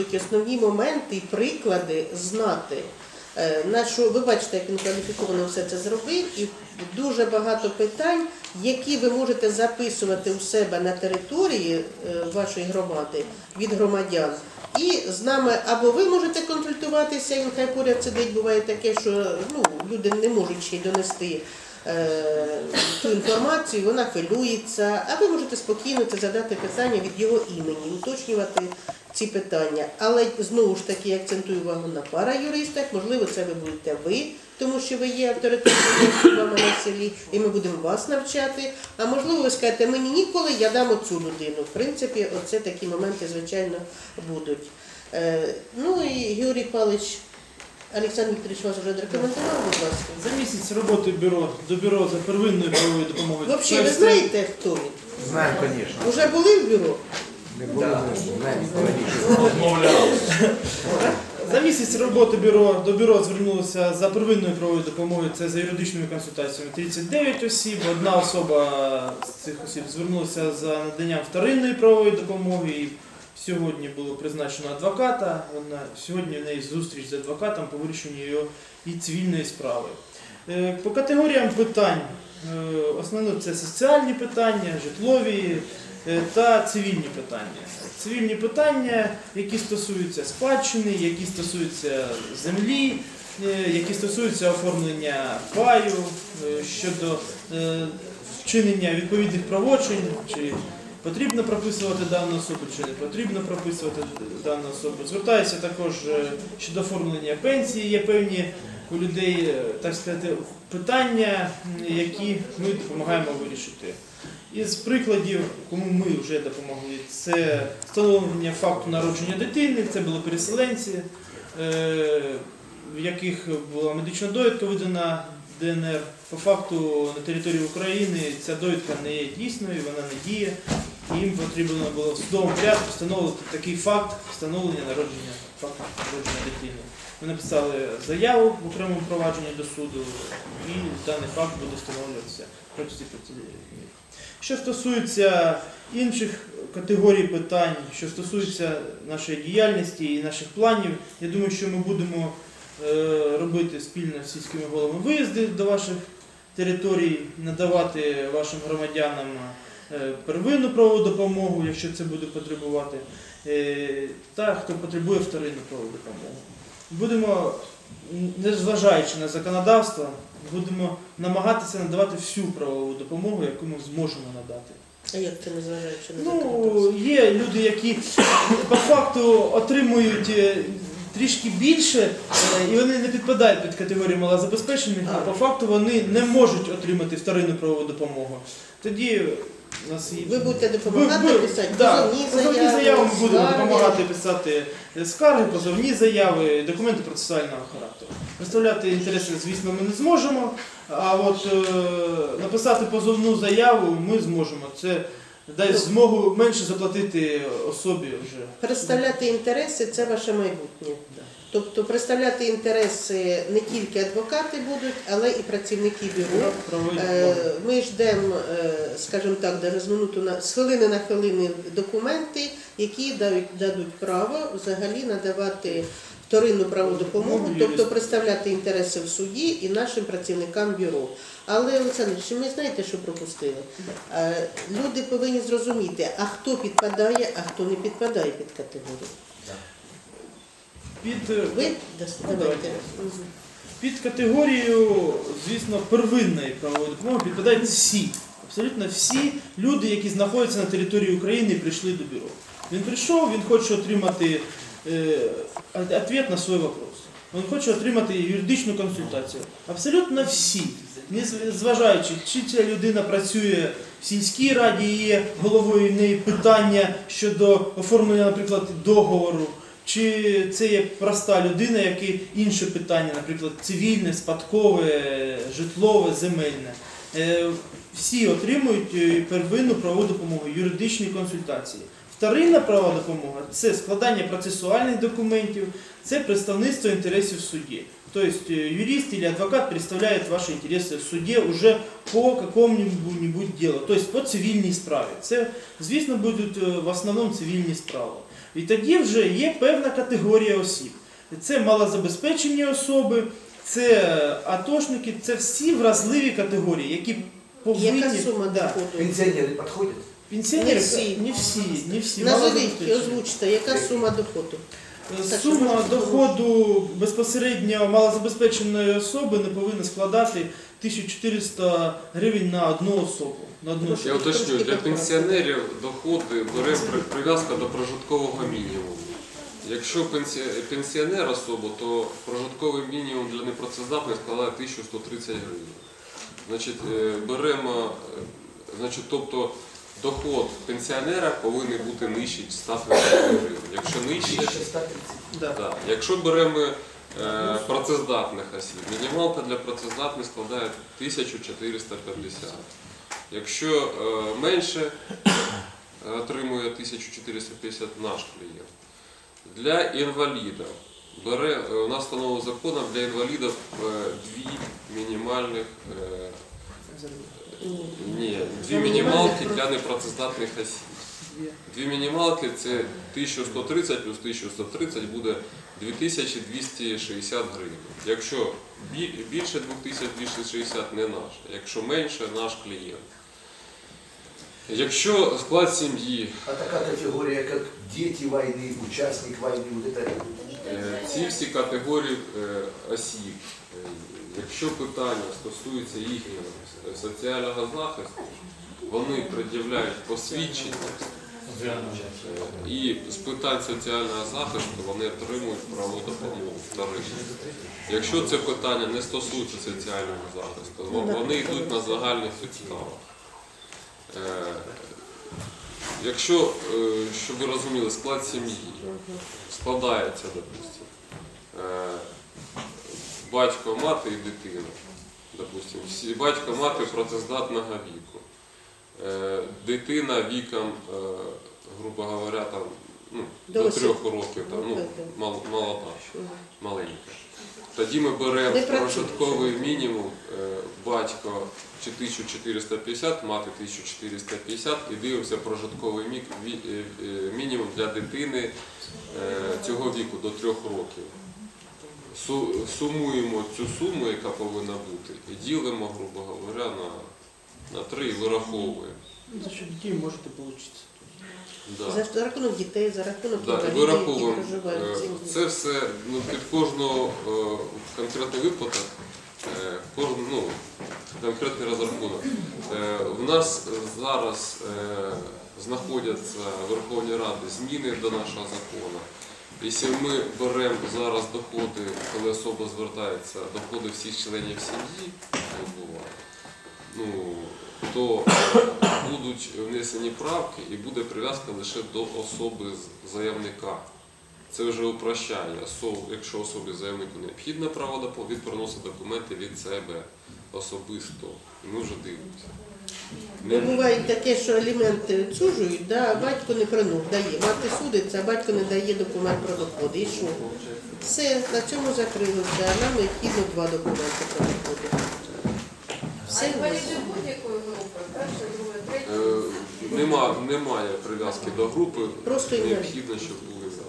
будуть основні моменти і приклади знати. Е, На що ви бачите, як він кваліфіковано все це зробив, і дуже багато питань, які ви можете записувати у себе на території е, вашої громади від громадян. І з нами або ви можете консультуватися, він хай поряд сидить, буває таке, що ну, люди не можуть ще й донести цю інформацію, вона хвилюється, а ви можете спокійно це задати питання від його імені, уточнювати ці питання. Але знову ж таки я акцентую увагу на параюристах, можливо, це ви будете ви, тому що ви є авторитетними особами на селі, і ми будемо вас навчати. А можливо, ви скажете, мені ніколи, я дам оцю людину. В принципі, оце такі моменти, звичайно, будуть. Е, ну і Георгій Павлович, Олександр Вікторович вас вже рекомендував, будь ласка. За місяць роботи бюро до бюро за первинною правовою допомогою. Взагалі, ви знаєте, хто він? Знаємо, звісно. Уже були в бюро? Не було. За місяць роботи бюро до бюро звернулося за первинною правовою допомогою, це за юридичними консультаціями 39 осіб. Одна особа з цих осіб звернулася за наданням вторинної правової допомоги. І сьогодні було призначено адвоката. Вона сьогодні в неї зустріч з адвокатом по вирішенню її і цивільної справи. Е, По категоріям питань е, основно це соціальні питання, житлові е, та цивільні питання. Цивільні питання, які стосуються спадщини, які стосуються землі, які стосуються оформлення паю щодо вчинення відповідних правочин, чи потрібно прописувати дану особу, чи не потрібно прописувати дану особу. Звертаюся також е, щодо оформлення пенсії. Є певні у людей, е, так сказати, питання, які ми допомагаємо вирішити. Із прикладів, кому ми вже допомогли, це встановлення факту народження дитини, це були переселенці, е, в яких була медична довідка видана ДНР. По факту на території України ця довідка не є дійсною, вона не діє. І їм потрібно було в судовому порядку встановити такий факт встановлення народження факту народження дитини. Ми написали заяву в окремому провадженні до суду, і даний факт буде встановлюватися протягом п'яти днів. Що стосується інших категорій питань, що стосується нашої діяльності і наших планів, я думаю, що ми будемо е, робити спільно з сільськими головами виїзди до ваших територій, надавати вашим громадянам первинну правову допомогу, якщо це буде потребувати, е, та хто потребує вторинну правову допомогу. Будемо, незважаючи на законодавство, будемо намагатися надавати всю правову допомогу, яку ми зможемо надати. А як це незважаючи на Ну, є люди, які по факту отримують е, трішки більше, е, і вони не підпадають під категорію малозабезпечених, а по факту вони не можуть отримати вторинну правову допомогу. Тоді у нас є. Ви будете допомагати Ви- ви- писати да, позовні позовні заяви, заяви ми будемо скарги? допомагати писати скарги, позовні заяви, документи процесуального характеру. Представляти інтереси, звісно, ми не зможемо, а от е, написати позовну заяву ми зможемо. Це дасть змогу менше заплатити особі вже. Представляти інтереси це ваше майбутнє. Тобто представляти інтереси не тільки адвокати будуть, але і працівники бюро. Е. Ми ждемо, е, скажімо так, даже з минуту на з хвилини на хвилини документи, які дають дадуть право взагалі надавати вторинну правову допомогу, Допомогу тобто представляти інтереси в суді і нашим працівникам бюро. Але Олександр, чи ми знаєте, що пропустили? Е, Люди повинні зрозуміти, а хто підпадає, а хто не підпадає під категорію. Під, е, Ви. Мгм. Під категорію, звісно, первинної правової допомоги підпадають всі, абсолютно всі люди, які знаходяться на території України і прийшли до бюро. Він прийшов, він хоче отримати е, відповідь на свій вопрос. Він хоче отримати юридичну консультацію. Абсолютно всі, не зважаючи, чи ця людина працює в сільській раді, є головою в неї питання щодо оформлення, наприклад, договору. Чи це є проста людина, які інше питання, наприклад, цивільне, спадкове, житлове, земельне. Е, Всі отримують е, первинну правову допомогу, юридичні консультації. Вторинна правова допомога це складання процесуальних документів, це представництво інтересів в суді. Тобто е, юрист или адвокат представляет ваши интересы в суді уже по какому-нибудь делу, тобто по цивільній справі. Це, звісно, будуть е, в основному цивільні справи. І тоді вже є певна категорія осіб. Це малозабезпечені особи, це атошники, це всі вразливі категорії, які повинні. Яка сума Да. доходу? Пенсионеры подходят? Пенсіонери Не всі. не всі, не всі. Назовіть, озвучте, яка сума доходу? Що Сума доходу безпосередньо малозабезпеченої особи не повинна складати 1400 гривень на одну особу. На одну Я особу. Уточню, для пенсіонерів доходи бере прив'язка до прожиткового мінімуму. Якщо пенсіонер особа, то прожитковий мінімум для непрацездатних складає 1130 гривень. Значить, е, беремо, е, значить, тобто доход пенсіонера повинен бути нижчий 130 гривень. Якщо нижче, 1130. Да. Якщо беремо е, працездатних осіб, мінімалка для працездатних складає 1450. Якщо е, менше е, отримує 1450 наш клієнт. Для інвалідів бере, е, у нас встановлено законом для інвалідів е, дві мінімальних е, ні, дві мінімалки для непрацездатних осіб. Дві мінімалки це 1130 плюс 1130 буде 2260 гривень. Якщо бі- більше 2260 не наш, якщо менше наш клієнт. Якщо склад сім'ї, А такая категория, как дети войны, участник войны, вот это е, ці всі категорії е, осіб, е, якщо питання стосується їхнього соціального захисту, вони пред'являють посвідчення Е, І з питань соціального захисту вони отримують правову допомогу вторично. Якщо це питання не стосується соціального захисту, вони йдуть на загальних підставах. Якщо, щоб ви розуміли, склад сім'ї складається, допустимо, батько, мати і дитина. Допустимо, всі батько, мати працездатного віку. Е, Дитина віком, е, грубо говоря, там, ну, До трьох років, там, ну, мал- молода, маленька. Тоді ми беремо прожитковий мінімум, е, батько 1450, мати 1450 і дивимося прожитковий е, е, мінімум для дитини е, цього віку до трьох років. Су- Сумуємо цю суму, яка повинна бути, і ділимо, грубо говоря, на, на три і вираховуємо. За що дітей можете отримати. Да. За рахунок дітей, за рахунок Да, і інвалідів, які проживають в Е. Це все ну, під кожного е, конкретний випадок, е, кожен, ну, конкретний розрахунок. У нас зараз знаходяться в Верховній Раді зміни до нашого закону. Якщо ми беремо зараз доходи, коли особа звертається, доходи всіх членів сім'ї, ну, то будуть внесені правки і буде прив'язка лише до особи заявника. Це вже упрощає. Якщо особі заявнику необхідне право допо- він приносить документи від себе особисто. Ми вже дивимося. Ну, буває таке, що аліменти відсуджують, да, а батько не принув, дає. Мати судиться, а батько не дає документ про доходи. І що? Все, на цьому закрилося, а нам необхідно два документи про доходи. А Все, інваліди будь-якої групи, перша, друга, третя. Е, Нема, немає прив'язки до групи. Просто необхідно, щоб були за.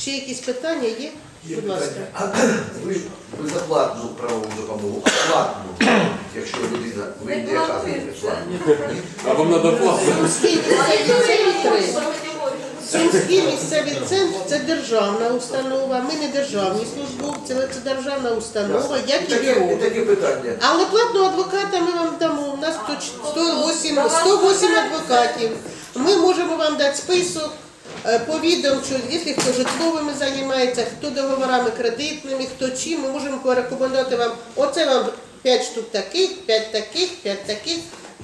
ще якісь питання є? Будь ласка. А ви безоплатну правову допомогу, а платну, якщо людина ви Не не. А вам треба платити. Сумський місцевий центр, це державна установа. Ми не державні службовці, але це державна установа, як і бюро. таке питання. Але платного адвоката ми вам дамо. У нас тут 108, 108 адвокатів. Ми можемо вам дати список е, по відом, що якщо хто житловими займається, хто договорами кредитними, хто чим, ми можемо порекомендувати вам. Оце вам 5 штук таких, 5 таких, 5 таких,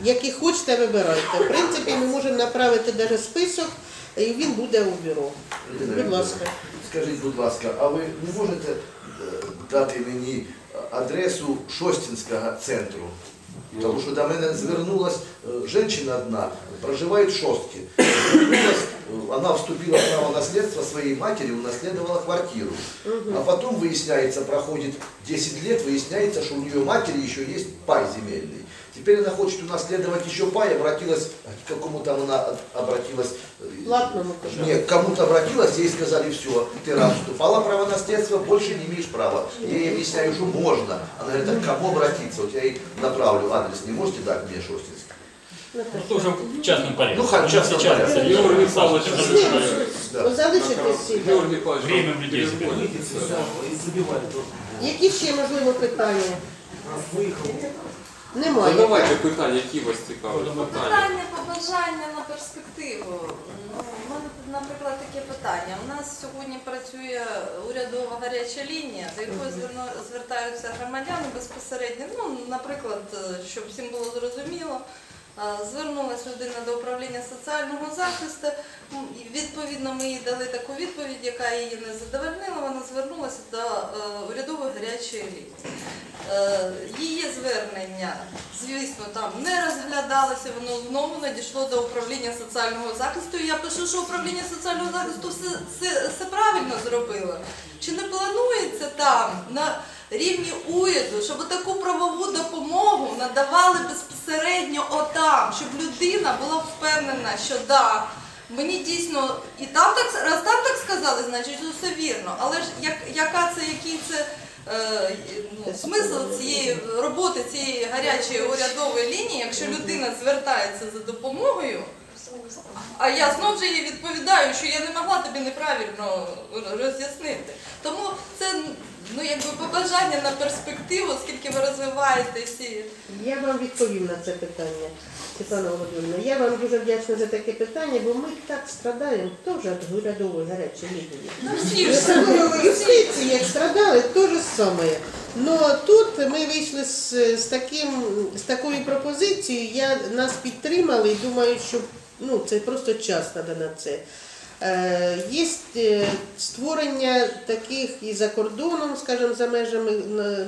які хочете, вибирайте. В принципі, ми можемо направити навіть список, і він буде у бюро. Будь ласка. Скажіть, будь ласка, а ви не можете е, дати мені адресу Шостінського центру? Тому що до мене звернулась е, жінка одна, проживає в Шостке. Вона вступила в право наследства своей матери, унаследовала квартиру. А потом выясняется, проходит 10 лет, выясняется, что у нее матери еще есть пай земельный. Теперь она хочет у нас следовать еще пай, обратилась к какому там она обратилась. э, Платному. Нет, кому-то обратилась, ей сказали, все, ты раз уступала право наследства, больше не имеешь права. Я ей объясняю, что можно. Она говорит, а к кому обратиться? Вот я ей направлю адрес, не можете дать мне Шостинск? Ну, это уже в частном порядке. Ну, хоть в частном Сейчас порядке. Сергей Георгий Александрович Павлович. Да. Залишитесь всі. Георгій Павлович, Время людей перезвонить. Які ще можливо питання? Немає. Задавайте питання, які вас цікавлять питання. Питання, побажання на перспективу. Ну, у мене, наприклад, таке питання. У нас сьогодні працює урядова гаряча лінія, до якої зверну- звертаються громадяни безпосередньо. Ну, наприклад, е, щоб всім було зрозуміло, звернулася людина до управління соціального захисту. Відповідно, ми їй дали таку відповідь, яка її не задовольнила. Вона звернулася до е, урядової гарячої лінії. Е, Її звернення, звісно, там не розглядалося, воно знову надійшло до управління соціального захисту. Я пишу, що управління соціального захисту все, все, все правильно зробило. Чи не планується там на рівні уряду, щоб таку правову допомогу надавали безпосередньо отам, щоб людина була впевнена, що да. Мені дійсно і там так раз там так сказали, значить все вірно. Але ж як яка це, який це е, ну, смисл цієї роботи цієї гарячої урядової лінії, якщо людина звертається за допомогою, а я знов же їй відповідаю, що я не могла тобі неправильно роз'яснити. Тому це ну якби побажання на перспективу, оскільки ви розвиваєте всі. Я вам відповім на це питання, Світлана Володимирівна. Я вам дуже вдячна за таке питання, бо ми так страдаємо теж від урядової гарячої лінії. Ну всі ж юстиції, як страдали, то же саме. Но тут ми вийшли з, з, таким, з такою пропозицією, я, нас підтримали і думаю, що ну, це просто час треба на це. Е, є е, створення таких і за кордоном, скажімо, за межами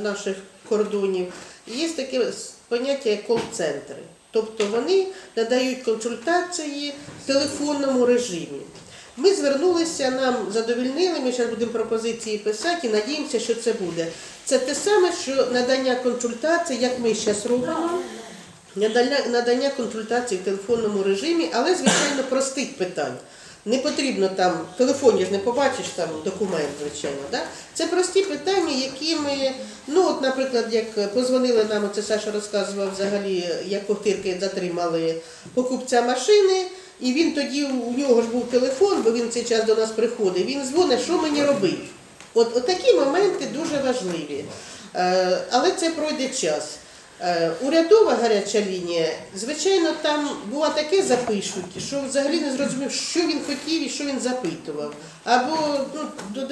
наших кордонів. Є таке поняття як кол-центри. Тобто вони надають консультації в телефонному режимі. Ми звернулися, нам задовільнили, ми зараз будемо пропозиції писати і надіємося, що це буде. Це те саме, що надання консультацій, як ми зараз робимо, надання, надання консультацій в телефонному режимі, але, звичайно, простих питань. Не потрібно там, в телефоні ж не побачиш там документ, звичайно. Да? Це прості питання, які ми, ну от, наприклад, як позвонили нам, це Саша розказував взагалі, як повтирки затримали покупця машини, і він тоді, у нього ж був телефон, бо він цей час до нас приходив, він дзвонить, що мені робити. От, от такі моменти дуже важливі. Е, але це пройде час. Е, Урядова гаряча лінія, звичайно, там було таке запишуть, що взагалі не зрозумів, що він хотів і що він запитував. Або ну,